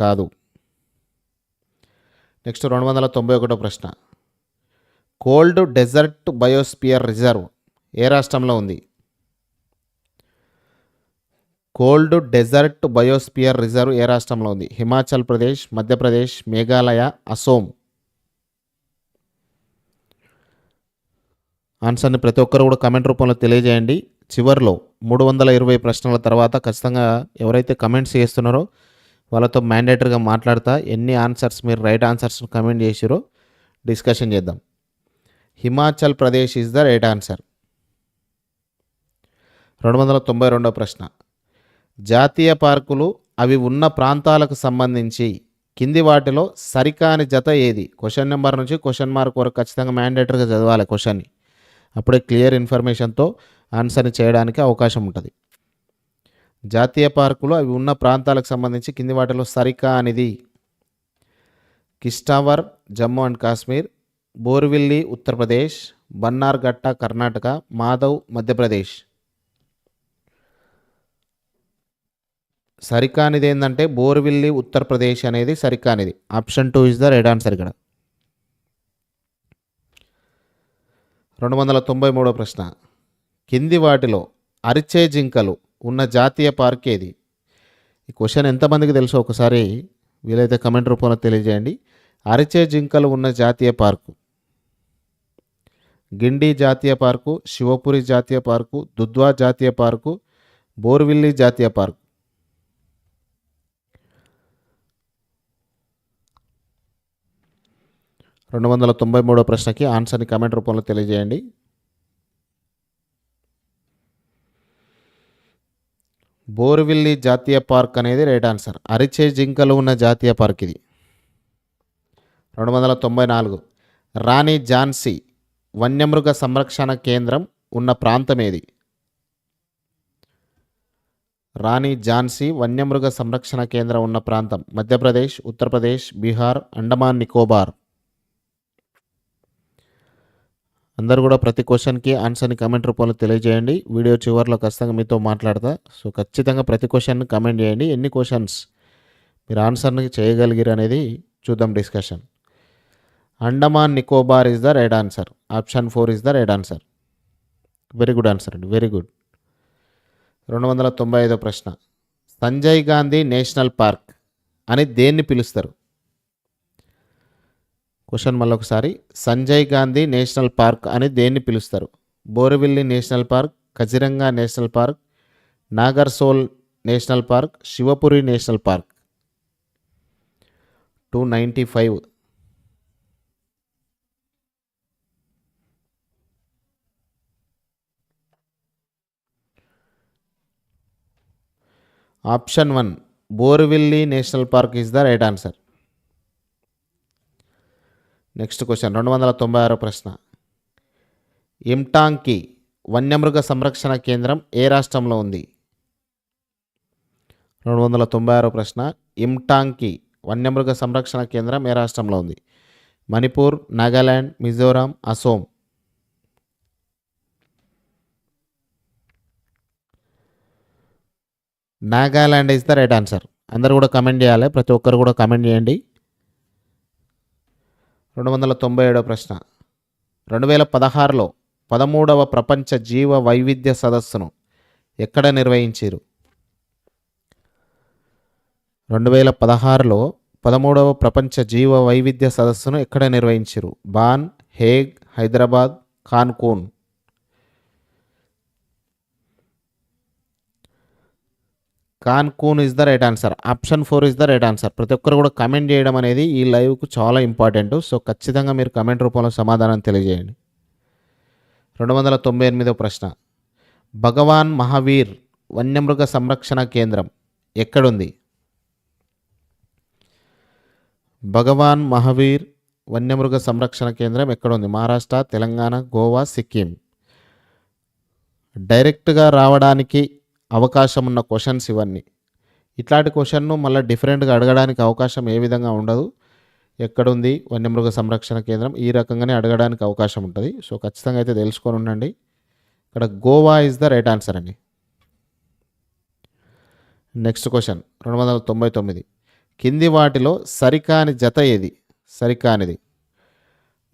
కాదు. నెక్స్ట్ రెండు వందల తొంభై ఒకటో ప్రశ్న. కోల్డ్ డెజర్ట్ బయోస్పియర్ రిజర్వ్ ఏ రాష్ట్రంలో ఉంది? కోల్డ్ డెజర్ట్ బయోస్పియర్ రిజర్వ్ ఏ రాష్ట్రంలో ఉంది? హిమాచల్ ప్రదేశ్ మధ్యప్రదేశ్ మేఘాలయ అసోం. ఆన్సర్ని ప్రతి ఒక్కరు కూడా కమెంట్ రూపంలో తెలియజేయండి. చివరిలో మూడు వందల ఇరవై ప్రశ్నల తర్వాత ఖచ్చితంగా ఎవరైతే కమెంట్స్ చేస్తున్నారో వాళ్ళతో మ్యాండేటరీగా మాట్లాడతా ఎన్ని ఆన్సర్స్ మీరు రైట్ ఆన్సర్స్ కమెంట్ చేసిరో డిస్కషన్ చేద్దాం. Himachal Pradesh is the right answer రెండు వందల తొంభై రెండో ప్రశ్న. జాతీయ పార్కులు అవి ఉన్న ప్రాంతాలకు సంబంధించి కింది వాటిలో సరికాని జత ఏది? క్వశ్చన్ నెంబర్ నుంచి క్వశ్చన్ మార్క్ వరకు ఖచ్చితంగా మ్యాండేటరీగా చదవాలి క్వశ్చన్ని అప్పుడే క్లియర్ ఇన్ఫర్మేషన్తో ఆన్సర్ని చేయడానికి అవకాశం ఉంటుంది. జాతీయ పార్కులు అవి ఉన్న ప్రాంతాలకు సంబంధించి కింది వాటిలో సరికా అనేది కిష్టావర్ జమ్మూ అండ్ కాశ్మీర్ బోర్విల్లి ఉత్తరప్రదేశ్ బన్నార్ఘట్ట కర్ణాటక మాధవ్ మధ్యప్రదేశ్. సరికానిది ఏంటంటే బోర్విల్లి ఉత్తరప్రదేశ్ అనేది సరికానిది option two is the right answer ఇక్కడ. రెండు వందల తొంభై మూడో ప్రశ్న. కింది వాటిలో అరిచే జింకలు ఉన్న జాతీయ పార్క్ ఏది? ఈ క్వశ్చన్ ఎంతమందికి తెలుసో? ఒకసారి వీలైతే కమెంట్ రూపంలో తెలియజేయండి. అరిచే జింకలు ఉన్న జాతీయ పార్కు. గిండి జాతీయ పార్కు శివపురి జాతీయ పార్కు దుద్వా జాతీయ పార్కు బోర్విల్లి జాతీయ పార్కు. రెండు వందల తొంభై మూడో ప్రశ్నకి ఆన్సర్ని కమెంట్ రూపంలో తెలియజేయండి. బోర్విల్లి జాతీయ పార్క్ అనేది రైట్ ఆన్సర్. అరిచే జింకలు ఉన్న జాతీయ పార్క్ ఇది. రెండు వందల తొంభై నాలుగు. రాణి ఝాన్సీ వన్యమృగ సంరక్షణ కేంద్రం ఉన్న ప్రాంతం ఏది? రాణి ఝాన్సీ వన్యమృగ సంరక్షణ కేంద్రం ఉన్న ప్రాంతం. మధ్యప్రదేశ్ ఉత్తరప్రదేశ్ బీహార్ అండమాన్ నికోబార్. అందరూ కూడా ప్రతి క్వశ్చన్కి ఆన్సర్ని కమెంట్ రూపంలో తెలియజేయండి. వీడియో చివరిలో ఖచ్చితంగా మీతో మాట్లాడతా. సో ఖచ్చితంగా ప్రతి క్వశ్చన్ కమెంట్ చేయండి. ఎన్ని క్వశ్చన్స్ మీరు ఆన్సర్ని చేయగలిగారు అనేది చూద్దాం discussion. Andaman Nicobar is the right answer. Option four is the right answer. Very good answer అండి. Very good. రెండు వందల తొంభై ఐదో ప్రశ్న. సంజయ్ గాంధీ నేషనల్ పార్క్ అని దేన్ని పిలుస్తారు? క్వశ్చన్ మళ్ళొకసారి. సంజయ్ గాంధీ నేషనల్ పార్క్ అని దేన్ని పిలుస్తారు? Borivali national park Kaziranga national park Nagarsol national park Shivpuri national park. Two ninety five. Option one Borivali national park is the right answer. Next question రెండు వందల తొంభై ఆరో ప్రశ్న. ఇమ్టాంకి వన్యమృగ సంరక్షణ కేంద్రం ఏ రాష్ట్రంలో ఉంది? రెండు వందల తొంభై ఆరో ప్రశ్న ఇమ్టాంకి వన్యమృగ సంరక్షణ కేంద్రం ఏ రాష్ట్రంలో ఉంది? Manipur Nagaland Mizoram Assam. Nagaland is the right answer. అందరు కూడా కమెంట్ చేయాలి ప్రతి ఒక్కరు కూడా కమెంట్ చేయండి. రెండు వందల తొంభై ఏడవ ప్రశ్న. రెండు వేల పదహారులో పదమూడవ ప్రపంచ జీవ వైవిధ్య సదస్సును ఎక్కడ నిర్వహించారు? రెండు వేల పదహారులో పదమూడవ ప్రపంచ జీవ వైవిధ్య సదస్సును ఎక్కడ నిర్వహించారు? Bonn Hague Hyderabad Cancun. Cancun is the right answer option four is the right answer ప్రతి ఒక్కరు కూడా కమెంట్ చేయడం అనేది ఈ లైవ్కు చాలా ఇంపార్టెంట్ సో ఖచ్చితంగా మీరు కమెంట్ రూపంలో సమాధానం తెలియజేయండి. రెండు వందల తొంభై ఎనిమిదో ప్రశ్న. భగవాన్ మహావీర్ వన్యమృగ సంరక్షణ కేంద్రం ఎక్కడుంది? భగవాన్ మహావీర్ వన్యమృగ సంరక్షణ కేంద్రం ఎక్కడుంది? మహారాష్ట్ర తెలంగాణ గోవా సిక్కిం. డైరెక్ట్గా రావడానికి అవకాశం ఉన్న క్వశ్చన్స్ ఇవన్నీ. ఇట్లాంటి క్వశ్చన్ను మళ్ళీ డిఫరెంట్గా అడగడానికి అవకాశం ఏ విధంగా ఉండదు. ఎక్కడుంది? వన్యమృగ సంరక్షణ కేంద్రం ఈ రకంగానే అడగడానికి అవకాశం ఉంటుంది. సో ఖచ్చితంగా అయితే తెలుసుకొని ఉండండి. ఇక్కడ Goa is the right answer అండి. నెక్స్ట్ క్వశ్చన్ రెండు వందల తొంభై తొమ్మిది. కింది వాటిలో సరికాని జత ఏది? సరికానిది.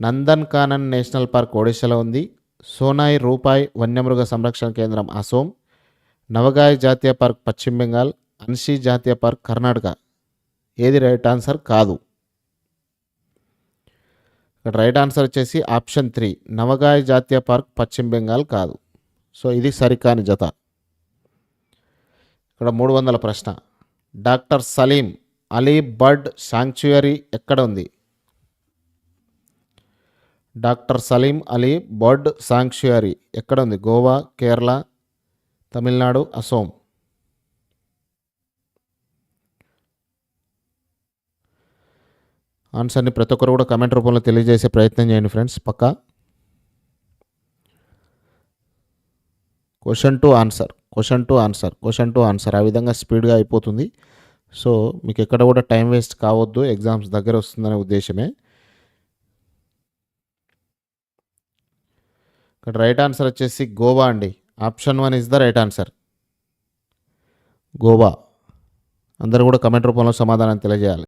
నందన్ కానన్ నేషనల్ పార్క్ ఒడిశాలో ఉంది. సోనాయి రూపాయి వన్యమృగ సంరక్షణ కేంద్రం అసోం. నవగాయ్ జాతీయ పార్క్ పశ్చిమ బెంగాల్ అన్షీ జాతీయ పార్క్ కర్ణాటక. ఏది రైట్ ఆన్సర్ కాదు. ఇక్కడ రైట్ ఆన్సర్ వచ్చేసి ఆప్షన్ త్రీ నవగాయ్ జాతీయ పార్క్ పశ్చిమ బెంగాల్ కాదు. సో ఇది సరికాని జత. ఇక్కడ మూడు వందల ప్రశ్న. Doctor Salim Ali bird sanctuary ఎక్కడ ఉంది? Doctor Salim Ali bird sanctuary ఎక్కడ ఉంది? గోవా కేరళ తమిళనాడు అసోం. ఆన్సర్ని ప్రతి ఒక్కరు కూడా కమెంట్ రూపంలో తెలియజేసే ప్రయత్నం చేయండి friends. Pakka. Question to answer question to answer question to answer ఆ విధంగా స్పీడ్గా అయిపోతుంది. సో మీకు ఎక్కడ కూడా టైం వేస్ట్ కావద్దు. ఎగ్జామ్స్ దగ్గర వస్తుందనే ఉద్దేశమే. ఇక్కడ రైట్ ఆన్సర్ వచ్చేసి గోవా అండి. Option one is the right answer. Goa. అందరూ కూడా కమెంట్ రూపంలో సమాధానం తెలియజేయాలి.